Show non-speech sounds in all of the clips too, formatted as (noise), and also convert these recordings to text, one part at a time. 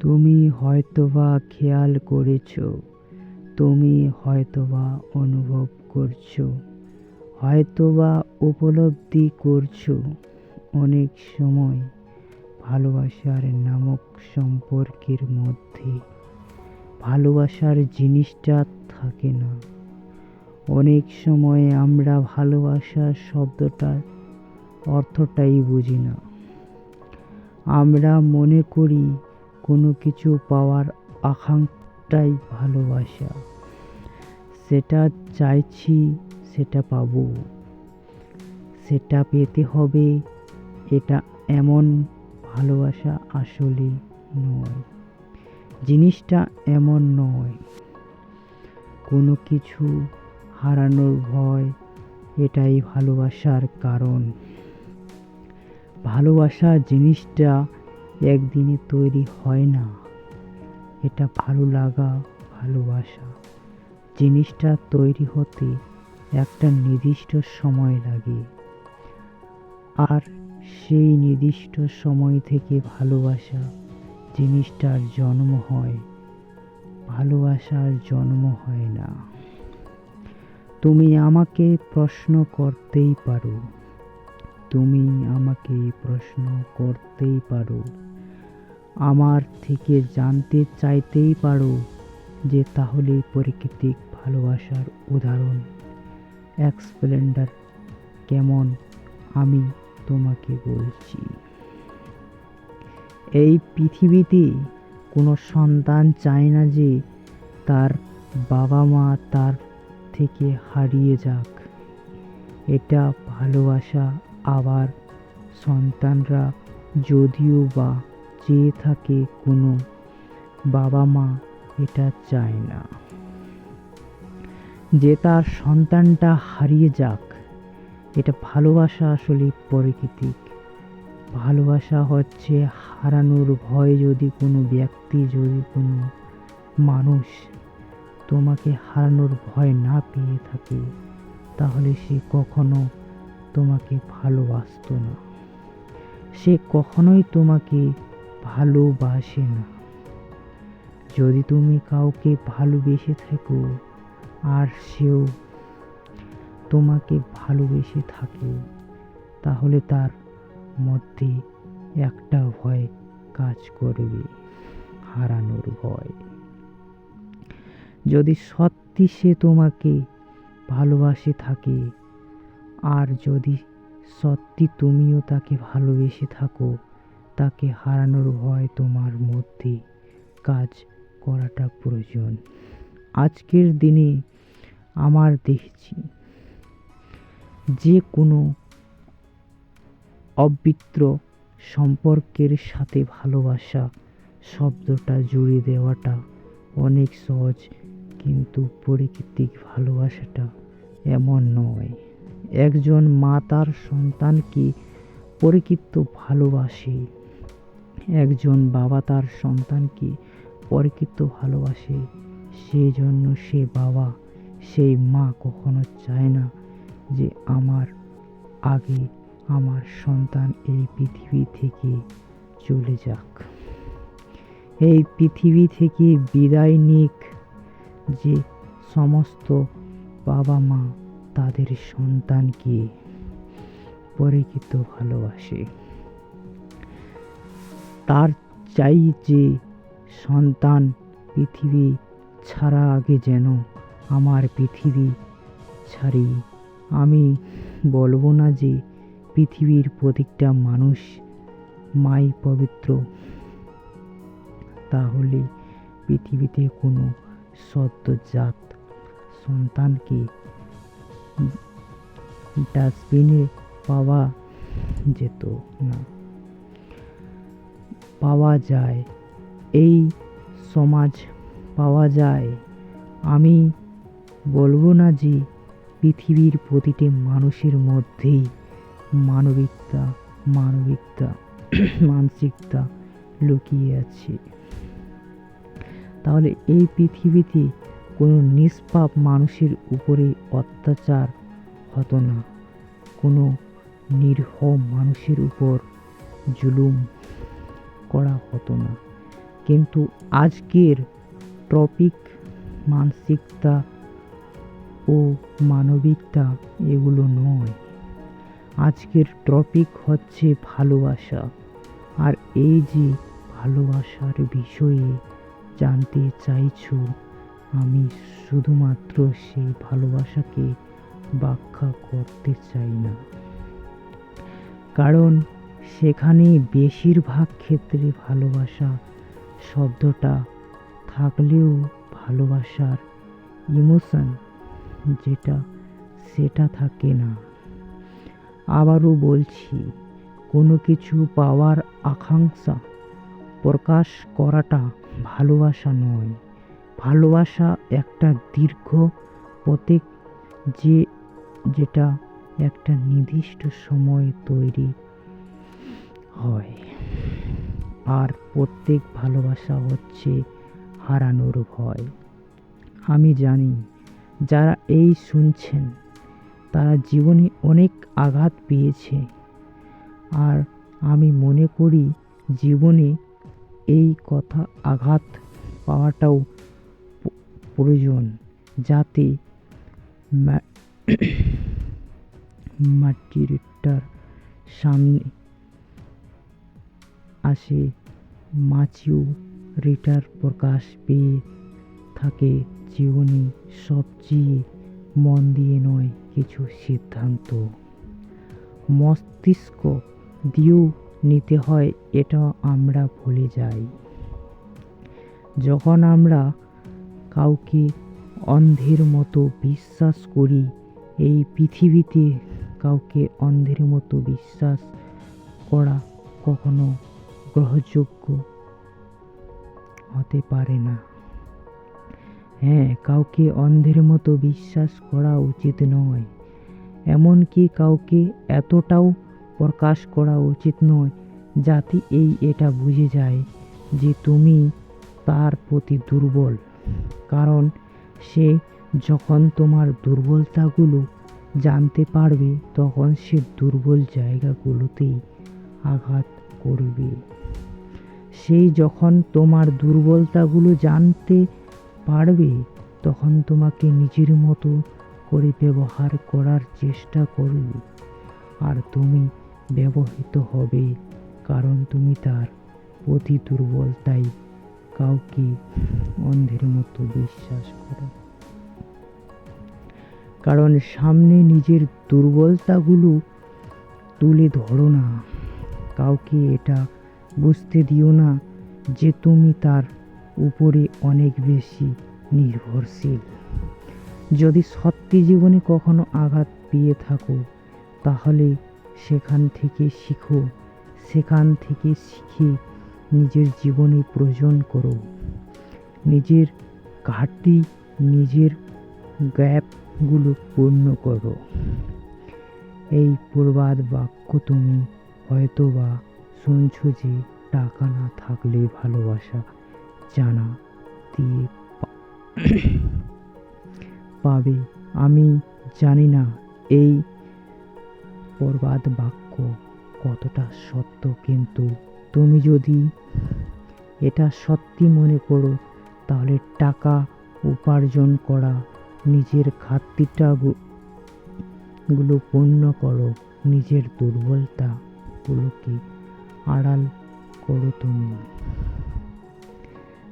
তুমি হয়তোবা খেয়াল করেছ, তুমি হয়তোবা অনুভব করছ, হয়তোবা উপলব্ধি করছ অনেক সময় ভালোবাসার নামক সম্পর্কের মধ্যে। ভালোবাসার জিনিসটা থাকে না। অনেক সময় আমরা ভালোবাসা শব্দটার অর্থটাই বুঝি না। আমরা মনে করি কোনো কিছু পাওয়ার আকাঙ্ক্ষাটাই ভালোবাসা। সেটা চাইছি, সেটা পাবো। সেটা পেতে হবে, এটা এমন ভালোবাসা আসলে নয়। জিনিসটা এমন নয়। কোনো কিছু হারানোর ভয়, এটাই ভালোবাসার কারণ। ভালোবাসা জিনিসটা একদিনে তৈরি হয় না। এটা ভালো লাগা, ভালোবাসা। জিনিসটা তৈরি হতে একটা নির্দিষ্ট সময় লাগে। আর সেই নির্দিষ্ট সময় থেকে ভালোবাসা জিনিসটার জন্ম হয়। ভালোবাসার জন্ম হয় না। তুমি আমাকে প্রশ্ন করতেই পারো। তুমি আমাকে প্রশ্ন করতেই পারো। আমার থেকে জানতে চাইতেই পারো যে তাহলে প্রাকৃতিক ভালোবাসার উদাহরণ। এক স্প্লেন্ডার কেমন আমি তোমাকে বলছি। এই পৃথিবীতে কোনো সন্তান চায় না যে তার বাবা মা তার থেকে হারিয়ে যাক। এটা ভালোবাসা আবার সন্তানরা যদিও বা চেয়ে থাকে কোনো বাবা মা এটা চায় না। যে তার সন্তানটা হারিয়ে যাক, এটা ভালোবাসা আসলে প্রকৃতিক। ভালোবাসা হচ্ছে হারানোর ভয় যদি কোনো ব্যক্তি, যদি কোনো মানুষ তোমাকে হারানোর ভয় না পেয়ে থাকে, তাহলে সে কখনো তোমাকে ভালোবাসতো না। সে কখনোই তোমাকে ভালোবাসে না। যদি তুমি কাউকে ভালোবেসে থাকো, আর সেও তোমাকে ভালোবেসে থাকে, তাহলে তার মধ্যে একটা ভয় কাজ করবে, হারানোর ভয়। যদি সত্যি সে তোমাকে ভালোবাসে থাকে, আর যদি সত্যি তুমিও তাকে ভালোবেসে থাকো তাকে হারানোর ভয় তোমার মধ্যে কাজ করাটা প্রয়োজন। আজকের দিনে আমার দেখছি যে কোনো অবিত্র সম্পর্কের সাথে ভালোবাসা শব্দটা জুড়ে দেওয়াটা অনেক সহজ, কিন্তু প্রকৃতিক ভালোবাসাটা এমন নয়। একজন মা তার সন্তানকে প্রকৃত ভালোবাসে। একজন বাবা তার সন্তানকে প্রকৃত ভালোবাসে সেই জন্য সে বাবা, সেই মা কখনো চায় না যে আমার আগে আমার সন্তান এই পৃথিবী থেকে চলে যাক। এই পৃথিবী থেকে বিদায় নিক যে সমস্ত বাবা মা তাদের সন্তানকে পরিচিত ভালোবাসে। তার চাই যে সন্তান পৃথিবী ছাড়া আগে যেন আমার পৃথিবী ছাড়ি। আমি বলব না যে পৃথিবীর প্রতিটা মানুষ মাই পবিত্র। তাহলে পৃথিবীতে কোনো সদ্যজাত সন্তানকে ডাস্টবিনে পাওয়া যেত না। পাওয়া যায়। এই সমাজ পাওয়া যায়। আমি বলব না যে পৃথিবীর প্রতিটি মানুষের মধ্যেই মানবিকতা মানবিকতা, মানসিকতা লুকিয়ে আছে। তাহলে এই পৃথিবীতে কোনো নিষ্পাপ মানুষের উপরে অত্যাচার হতো না। কোনো নিরীহ মানুষের উপর জুলুম করা হতো না। কিন্তু আজকের টপিক মানসিকতা ও মানবিকতা এগুলো নয়। আজকের টপিক হচ্ছে ভালোবাসা। আর এই যে ভালোবাসার বিষয়ে জানতে চাইছো, আমি শুধুমাত্র সেই ভালোবাসাকে ব্যাখ্যা করতে চাই না। কারণ সেখানে বেশিরভাগ ক্ষেত্রে ভালোবাসা শব্দটা থাকলেও ভালোবাসার ইমোশন যেটা, সেটা থাকে না। আবারও বলছি, কোনো কিছু পাওয়ার আকাঙ্ক্ষা প্রকাশ করাটা ভালোবাসা নয়। ভালোবাসা একটা দীর্ঘ প্রতীক যে, যেটা একটা নির্দিষ্ট সময় তৈরি হয়। আর প্রত্যেক ভালোবাসা হচ্ছে হারানোর ভয়। আমি জানি, যারা এই শুনছেন, তারা জীবনে অনেক আঘাত পেয়েছে। আর আমি মনে করি, জীবনে এই কথা আঘাত পাওয়াটাও প্রয়োজন। যাতে (coughs) মাটিরটার সামনে আসে। মাছিও রিটার প্রকাশ পেয়ে থাকে জীবনে সবচেয়ে মন দিয়ে নয় কিছু সিদ্ধান্ত। মস্তিষ্ক দিয়েও নিতে হয়, এটা আমরা ভুলে যাই। যখন আমরা কাউকে অন্ধের মতো বিশ্বাস করি, এই পৃথিবীতে কাউকে অন্ধের মতো বিশ্বাস করা কখনো গ্রহযোগ্য হতে পারে না। হ্যাঁ কাউকে অন্ধের মতো বিশ্বাস করা উচিত নয়। এমনকি কাউকে এতটাও প্রকাশ করা উচিত নয় যাতে এই এটা বুঝে যায় যে তুমি তার প্রতি দুর্বল। কারণ সে যখন তোমার দুর্বলতাগুলো জানতে পারবে, তখন সে দুর্বল জায়গাগুলোতেই আঘাত করবে। সেই যখন তোমার দুর্বলতাগুলো জানতে পারবে, তখন তোমাকে নিজের মতো করে ব্যবহার করার চেষ্টা করবে। আর তুমি ব্যবহৃত হবে, কারণ তুমি তার প্রতি দুর্বলতাই কাউকে অন্ধের মতো বিশ্বাস করো কারণ সামনে নিজের দুর্বলতাগুলো তুলে ধরো না। কাউকে এটা বুঝতে দিও না যে তুমি তার উপরে অনেক বেশি নির্ভরশীল। যদি সত্যি জীবনে কখনো আঘাত পেয়ে থাকো, তাহলে সেখান থেকে শিখো। সেখান থেকে শিখে নিজের জীবনে প্রয়োজন করো। নিজের ঘাটতি, নিজের গ্যাপগুলো পূর্ণ করো। এই প্রবাদ বাক্য তুমি হয়তো বা শুনছো যে টাকা না থাকলে ভালোবাসা জানা দিয়ে (coughs) পাবে। আমি জানি না এই প্রবাদ বাক্য কতটা সত্য, কিন্তু তুমি যদি এটা সত্যি মনে করো, তাহলে টাকা উপার্জন করা, নিজের গু- গুলো পূর্ণ করো, নিজের দুর্বলতাগুলোকে আড়াল করো তুমি।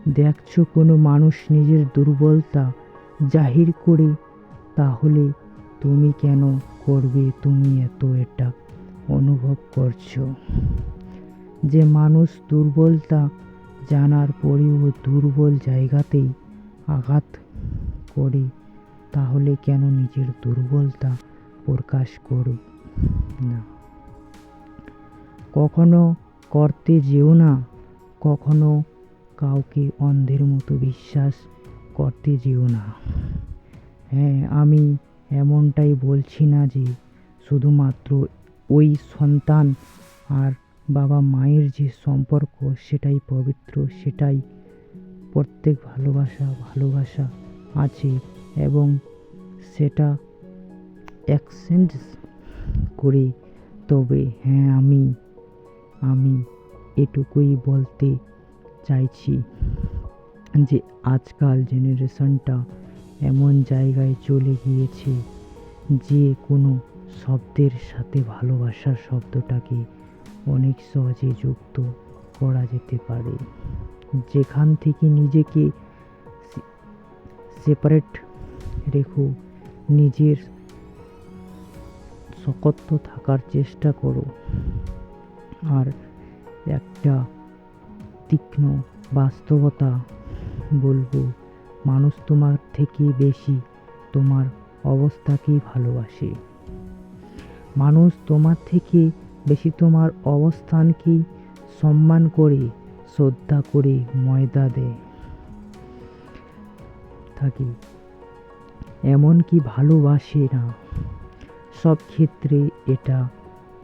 দেখছ কোনো মানুষ নিজের দুর্বলতা জাহির করে? তাহলে তুমি কেন করবে? তুমি এত এটা অনুভব করছ। যে মানুষ দুর্বলতা জানার পরেও দুর্বল জায়গাতেই আঘাত করে, তাহলে কেন নিজের দুর্বলতা প্রকাশ করো? না। কখনো করতে যেও না। কখনো কাউকে অন্ধের মতো বিশ্বাস করতে যেও না। হ্যাঁ আমি এমনটাই বলছি না যে শুধুমাত্র ওই সন্তান আর বাবা মায়ের যে সম্পর্ক, সেটাই পবিত্র, সেটাই প্রত্যেক ভালোবাসা ভালোবাসা আছে এবং সেটা এক্সচেঞ্জ করে তবে হ্যাঁ আমি আমি এটুকুই বলতে চাইছি যে আজকাল জেনারেশনটা এমন জায়গায় চলে গিয়েছে যে কোনো শব্দের সাথে ভালোবাসার শব্দটাকে অনেক সহজে যুক্ত করা যেতে পারে। যেখান থেকে নিজেকে সেপারেট রেখো, নিজের সকত্ব থাকার চেষ্টা করো। আর একটা তীক্ষ্ণ বাস্তবতা বলব, মানুষ তোমার থেকে বেশি তোমার অবস্থাকেই ভালোবাসে। মানুষ তোমার থেকে বেশি তোমার অবস্থানকেই সম্মান করে, শ্রদ্ধা করে ময়দা দেয়। থাকে, এমনকি ভালোবাসে না। সব ক্ষেত্রে এটা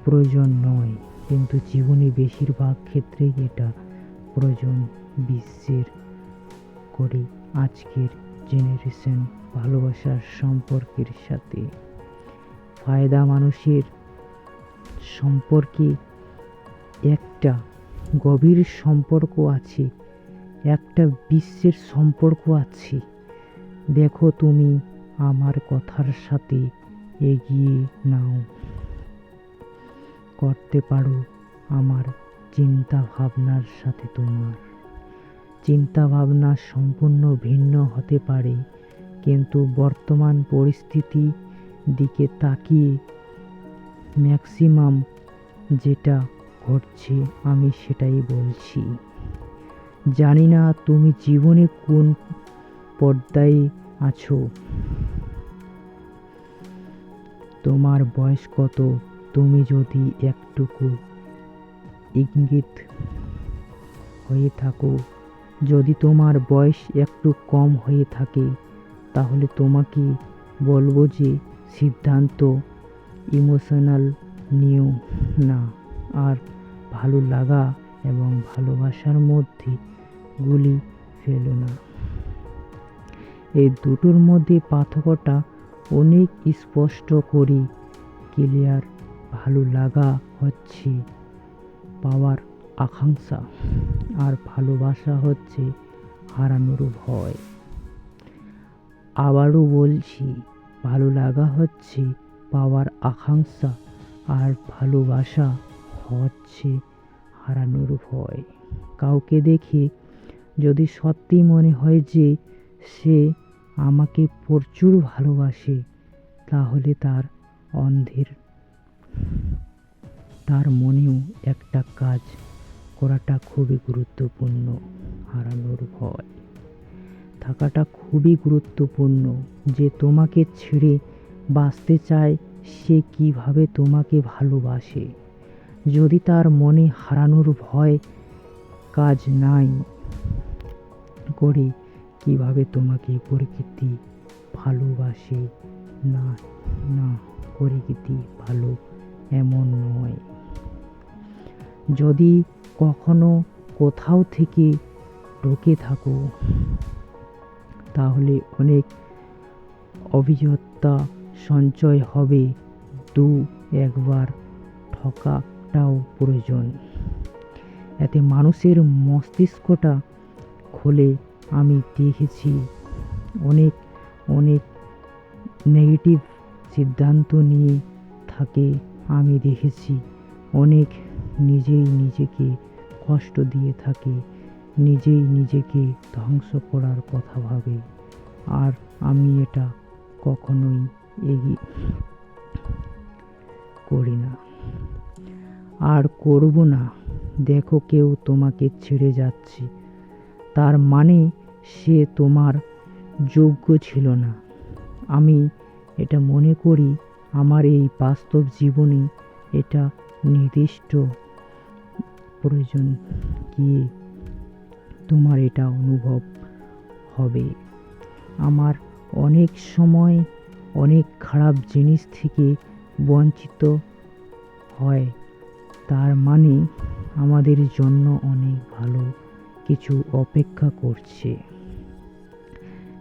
প্রয়োজন নয়। কিন্তু জীবনে বেশিরভাগ ক্ষেত্রেই এটা প্রয়োজন বিশ্বের করে আজকের জেনারেশন ভালোবাসার সম্পর্কের সাথে। ফায়দা মানুষের সম্পর্কে একটা গভীর সম্পর্ক আছে, একটা বিশ্বের সম্পর্ক আছে। দেখো তুমি আমার কথার সাথে এগিয়ে নাও। করতে পারো আমার চিন্তা ভাবনার সাথে তোমার। চিন্তা ভাবনা সম্পূর্ণ ভিন্ন হতে পারে, কিন্তু বর্তমান পরিস্থিতি দিকে তাকিয়ে ম্যাক্সিমাম যেটা ঘটছে আমি সেটাই বলছি। জানি না তুমি জীবনে কোন পর্দায় আছো। তোমার বয়স কত? তুমি যদি একটুকু ইঙ্গিত হয়ে থাকো, যদি তোমার বয়স একটু কম হয়ে থাকে, তাহলে তোমাকে বলব যে সিদ্ধান্ত ইমোশনাল নিও না। আর ভালো লাগা এবং ভালোবাসার মধ্যে গুলি ফেলো না। এই দুটোর মধ্যে পার্থক্যটা অনেক স্পষ্ট করে, ক্লিয়ার ভালো লাগা হচ্ছে পাওয়ার আকাঙ্ক্ষা আর ভালোবাসা হচ্ছে হারানোর ভয়। আবারও বলছি, ভালো লাগা হচ্ছে পাওয়ার আকাঙ্ক্ষা আর ভালোবাসা হচ্ছে হারানোর ভয়। কাউকে দেখে যদি সত্যি মনে হয় যে সে আমাকে প্রচুর ভালোবাসে, তাহলে তার অন্ধের তার মনেও একটা কাজ করাটা খুবই গুরুত্বপূর্ণ, হারানোর ভয়। থাকাটা খুবই গুরুত্বপূর্ণ যে তোমাকে ছেড়ে বাঁচতে চায় সে কীভাবে তোমাকে ভালোবাসে। যদি তার মনে হারানোর ভয় কাজ নাই করে কীভাবে তোমাকে প্রকৃতি ভালোবাসে? না না, প্রকৃতি ভালো এমন নয়। যদি কখনো কোথাও থেকে ঢুকে থাকো, তাহলে অনেক অভিজ্ঞতা সঞ্চয় হবে। দু একবার ঠকাটাও প্রয়োজন। এতে মানুষের মস্তিষ্কটা খোলে, আমি দেখেছি। অনেক অনেক নেগেটিভ সিদ্ধান্ত নিয়ে থাকে। আমি দেখেছি। অনেক নিজেই নিজেকে কষ্ট দিয়ে থাকে, নিজেই নিজেকে ধ্বংস করার কথা ভাবে। আর আমি এটা কখনোই এগিয়ে করি না। আর করব না। দেখো কেউ তোমাকে ছেড়ে যাচ্ছে। তার মানে সে তোমার যোগ্য ছিল না। আমি এটা মনে করি আমার এই বাস্তব জীবনে এটা নির্দিষ্ট প্রয়োজন গিয়ে তোমার এটা অনুভব হবে। আমার অনেক সময় অনেক খারাপ জিনিস থেকে বঞ্চিত হয়, তার মানে আমাদের জন্য অনেক ভালো কিছু অপেক্ষা করছে।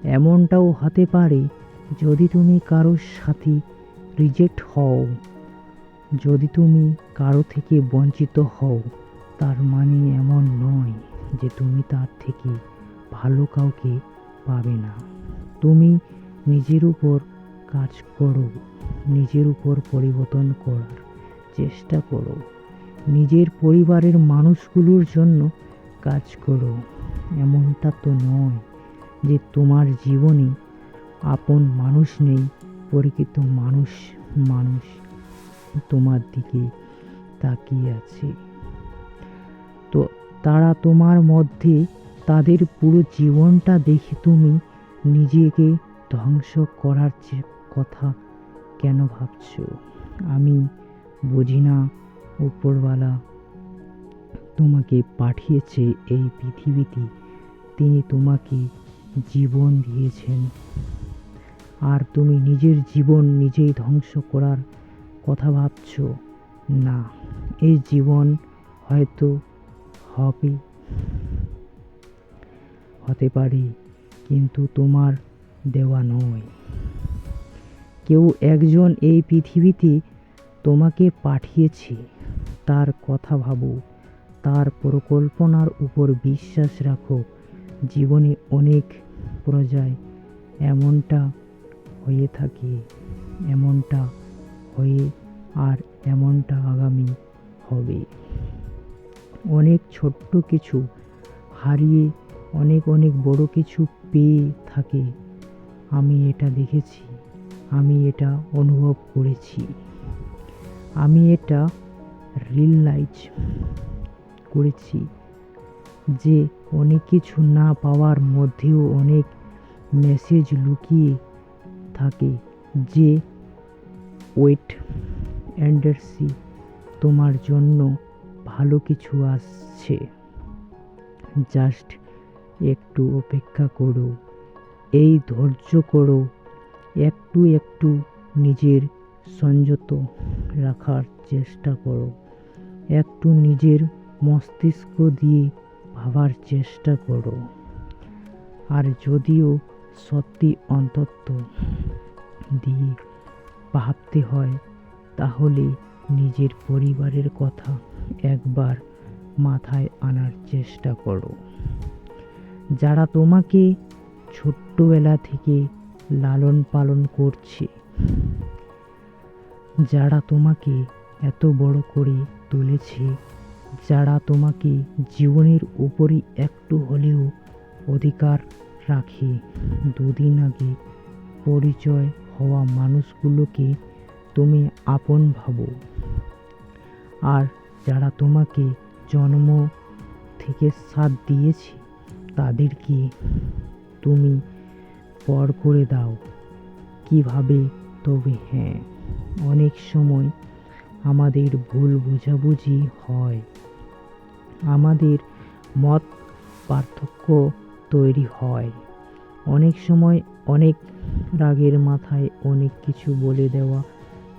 এমনটাও হতে পারে যদি তুমি কারোর সাথে রিজেক্ট হও। যদি তুমি কারও থেকে বঞ্চিত হও, তার মানে এমন নয় যে তুমি তার থেকে ভালো কাউকে পাবে না। তুমি নিজের উপর কাজ করো, নিজের উপর পরিবর্তন করার চেষ্টা করো। নিজের পরিবারের মানুষগুলোর জন্য কাজ করো। এমনটা তো নয় যে তোমার জীবনে আপন মানুষ নেই। পরিচিত মানুষ মানুষ তোমার দিকে তাকিয়ে আছে। তো তারা তোমার মধ্যে তাদের পুরো জীবনটা দেখে তুমি নিজেকে ধ্বংস করার যে কথা কেন ভাবছ? আমি বুঝি না, উপরওয়ালা তোমাকে পাঠিয়েছে এই পৃথিবীতে। তিনি তোমাকে জীবন দিয়েছেন। আর তুমি নিজের জীবন নিজেই ধ্বংস করার কথা ভাবছ? না, এই জীবন হয়তো হবে। হতে পারে, কিন্তু তোমার দেওয়া নয়। কেউ একজন এই পৃথিবীতে তোমাকে পাঠিয়েছে। তার কথা ভাবো, তার পরিকল্পনার উপর বিশ্বাস রাখো। জীবনে অনেক পর্যায় এমনটা হয়ে থাকে, এমনটা হয়ে আর এমনটা আগামী হবে। অনেক ছোট্ট কিছু হারিয়ে অনেক অনেক বড় কিছু পেয়ে থাকে। আমি এটা দেখেছি, আমি এটা অনুভব করেছি। আমি এটা রিয়েলাইজ করেছি যে অনেক কিছু না পাওয়ার মধ্যেও অনেক মেসেজ লুকিয়ে থাকে যে ওয়েট অ্যান্ডারসি তোমার জন্য ভালো কিছু আসছে। জাস্ট একটু অপেক্ষা করো। এই ধৈর্য করো। একটু একটু নিজের সংযত রাখার চেষ্টা করো। একটু নিজের মস্তিষ্ক দিয়ে ভাবার চেষ্টা করো। আর যদিও সত্যি অন্তত দিয়ে ভাবতে হয়, তাহলে নিজের পরিবারের কথা একবার মাথায় আনার চেষ্টা করো। যারা তোমাকে ছোট্টবেলা থেকে লালন পালন করছে, যারা তোমাকে এত বড় করে তুলেছে, যারা তোমাকে জীবনের উপরই একটু হলেও অধিকার রাখে। দুদিন আগে পরিচয় হওয়া মানুষগুলোকে তুমি আপন ভাবো। আর যারা তোমাকে জন্ম থেকে সাথ দিয়েছে, তাদেরকে তুমি পর করে দাও। কীভাবে? তবে হ্যাঁ অনেক সময় আমাদের ভুল বোঝাবুঝি হয়। আমাদের মত পার্থক্য তৈরি হয়। অনেক সময় অনেক রাগের মাথায় অনেক কিছু বলে দেওয়া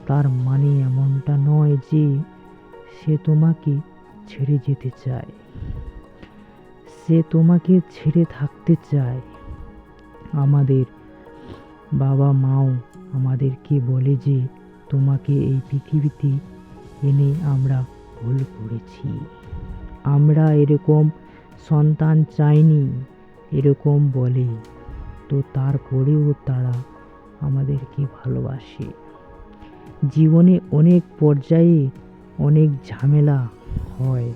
তার মানে এমনটা নয় যে সে তোমাকে ছেড়ে যেতে চায়। সে তোমাকে ছেড়ে থাকতে চায়। আমাদের বাবা মাও আমাদেরকে বলে যে তোমাকে এই পৃথিবীতে এনে আমরা ভুল করেছি। আমরা এরকম সন্তান চাইনি। এরকম বলে, তো তারপরেও তারা আমাদেরকে ভালোবাসে। জীবনে অনেক পর্যায়ে অনেক ঝামেলা হয়,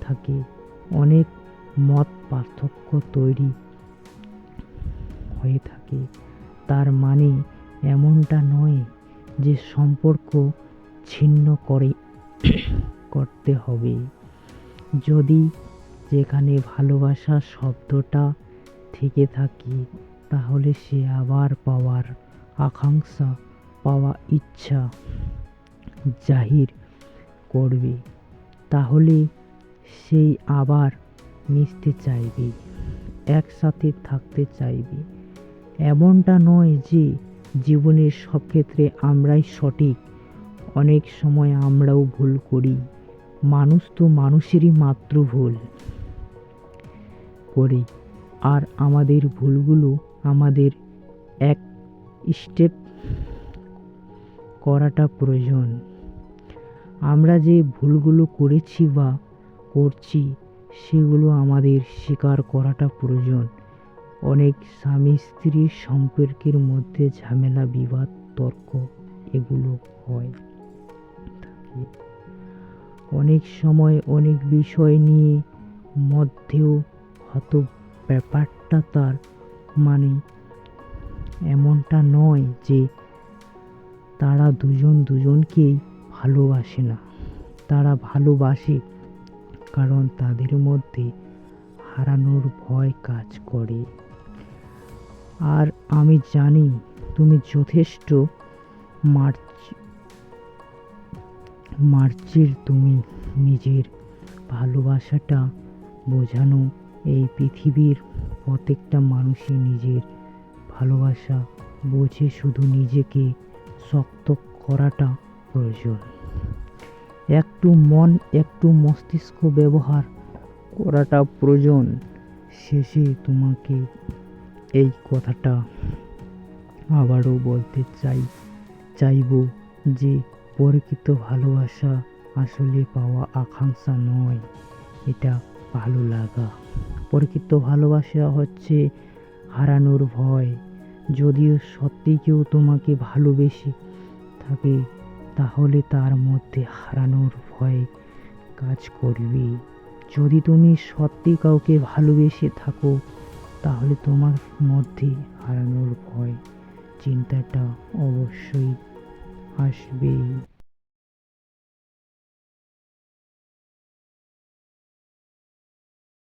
থাকে, অনেক মত পার্থক্য তৈরি হয়ে থাকে। তার মানে এমনটা নয় যে সম্পর্ক ছিন্ন করে, করতে হবে। যদি যেখানে ভালোবাসা শব্দটা থেকে থাকে, তাহলে সে আবার পাওয়ার আকাঙ্ক্ষা, পাওয়া ইচ্ছা জাহির করবে। তাহলে সেই আবার মিশতে চাইবে, একসাথে থাকতে চাইবে। এমনটা নয় যে জীবনের সব ক্ষেত্রে আমরাই সঠিক। অনেক সময় আমরাও ভুল করি। মানুষ তো মানুষেরই মাত্র ভুল করি। আর আমাদের ভুলগুলো আমাদের এক স্টেপ করাটা প্রয়োজন। আমরা যে ভুলগুলো করেছি বা করছি, সেগুলো আমাদের স্বীকার করাটা প্রয়োজন। অনেক স্বামী স্ত্রীর সম্পর্কের মধ্যে ঝামেলা, বিবাদ, তর্ক এগুলো হয়। অনেক সময় অনেক বিষয় নিয়ে মধ্যেও হয়তো ব্যাপারটা তার মানে এমনটা নয় যে তারা দুজন দুজনকেই ভালোবাসে না। তারা ভালোবাসে কারণ তাদের মধ্যে হারানোর ভয় কাজ করে। আর আমি জানি তুমি যথেষ্ট মার্চ, মার্চের তুমি নিজের ভালোবাসাটা বোঝানো এই পৃথিবীর প্রত্যেকটা মানুষই নিজের ভালোবাসা বোঝে, শুধু নিজেকে শক্ত করাটা প্রয়োজন। একটু মন, একটু মস্তিষ্ক ব্যবহার করাটা প্রয়োজন। শেষে তোমাকে এই কথাটা আবারও বলতে চাই, চাইব যে প্রকৃত ভালোবাসা আসলে পাওয়া আকাঙ্ক্ষা নয়। এটা ভালো লাগা। প্রকৃত ভালোবাসা হচ্ছে হারানোর ভয়। যদিও সত্যি কেউ তোমাকে ভালোবেসে থাকে, তাহলে তার মধ্যে হারানোর ভয় কাজ করবে। যদি তুমি সত্যি কাউকে ভালোবেসে থাকো, তাহলে তোমার মধ্যে হারানোর ভয়, চিন্তাটা অবশ্যই আসবেই।